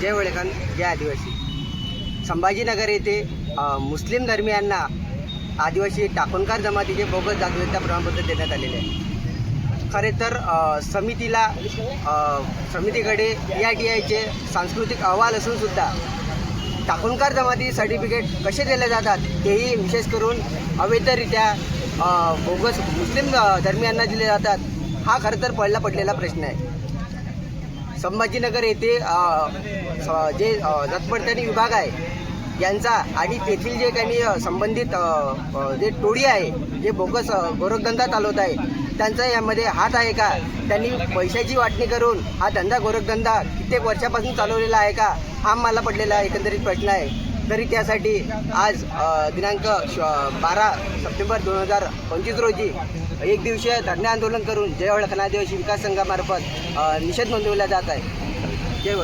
जय वळेखान जय आदिवासी. संभाजीनगर येथे मुस्लिम धर्मियांना आदिवासी टाकूनकार जमातीचे बोगस त्या प्रमाणपत्र देण्यात आलेले आहे. खरे तर समितीला समितीकडे या डी आयचे सांस्कृतिक अहवाल असूनसुद्धा टाकूनकार जमाती सर्टिफिकेट कसे दिले जातात तेही विशेष करून अवैधरित्या बोगस मुस्लिम धर्मियांना दिले जातात हा खरं तर पडला पडलेला प्रश्न आहे. संभाजीनगर येथे जे अ, विभाग आहे यांचा आणि तेथील जे काही संबंधित जे टोळी आहे जे बोगस गोरखधंदा चालवत आहे त्यांचा यामध्ये हात आहे का? त्यांनी पैशाची वाटणी करून हा धंदा गोरखधंदा कित्येक वर्षापासून चालवलेला आहे का? हा मला पडलेला एकंदरीत प्रश्न आहे. तरी त्यासाठी आज दिनांक श- बारा सप्टेंबर दोन हजार पंचवीस रोजी एक दिवसीय धरणे आंदोलन करून जय वडखना विकास संघामार्फत निषेध नोंदवला जात आहे. जय